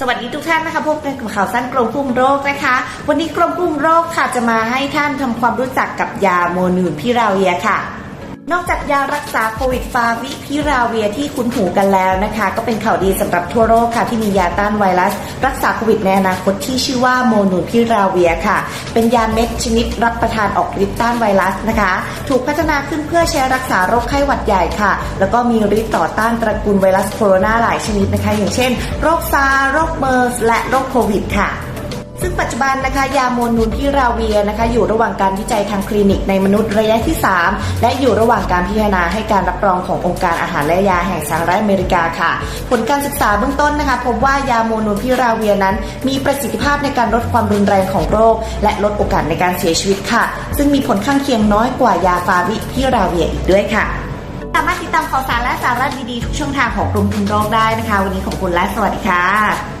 สวัสดีทุกท่านนะคะพบกันกับข่าวสั้นกรมควบคุมโรคนะคะ วันนี้กรมควบคุมโรคค่ะจะมาให้ท่านทำความรู้จักกับยาโมนูพิราเวียค่ะ นอกจากยารักษาโควิดฟาวิพิราเวียที่คุ้นหูกันแล้วนะคะ ก็เป็นข่าวดีสำหรับทั่วโลกค่ะที่มียาต้านไวรัส รักษาโควิดในอนาคตที่ชื่อว่าโมนูพิราเวียค่ะ เป็นยาเม็ดชนิดรับประทานออกฤทธิ์ต้านไวรัสนะคะ ถูกพัฒนาขึ้นเพื่อใช้รักษาโรคไข้หวัดใหญ่ค่ะ แล้วก็มีฤทธิ์ต่อต้านตระกูลไวรัสโคโรนาหลายชนิดนะคะ อย่างเช่น โรคซาร์โรคเมอร์สและโรคโควิดค่ะ ซึ่งปัจจุบันนะคะยาโมนูนพิราเวียนะคะ อยู่ระหว่างการวิจัยทางคลินิกในมนุษย์ระยะที่ 3 และอยู่ระหว่างการพิจารณาให้การรับรองขององค์การอาหารและยาแห่งสหรัฐอเมริกาค่ะ ผลการศึกษาเบื้องต้นนะคะพบว่ายาโมนูนพิราเวียนั้น มีประสิทธิภาพในการลดความรุนแรงของโรค และลดโอกาสในการเสียชีวิตค่ะ ซึ่งมีผลข้างเคียงน้อยกว่ายาฟาวิพิราเวียอีกด้วยค่ะสามารถติดตามข่าวสารและสาระดีๆทุกช่องทางของกรมคุมโรคได้นะคะ วันนี้ขอบคุณและสวัสดีค่ะ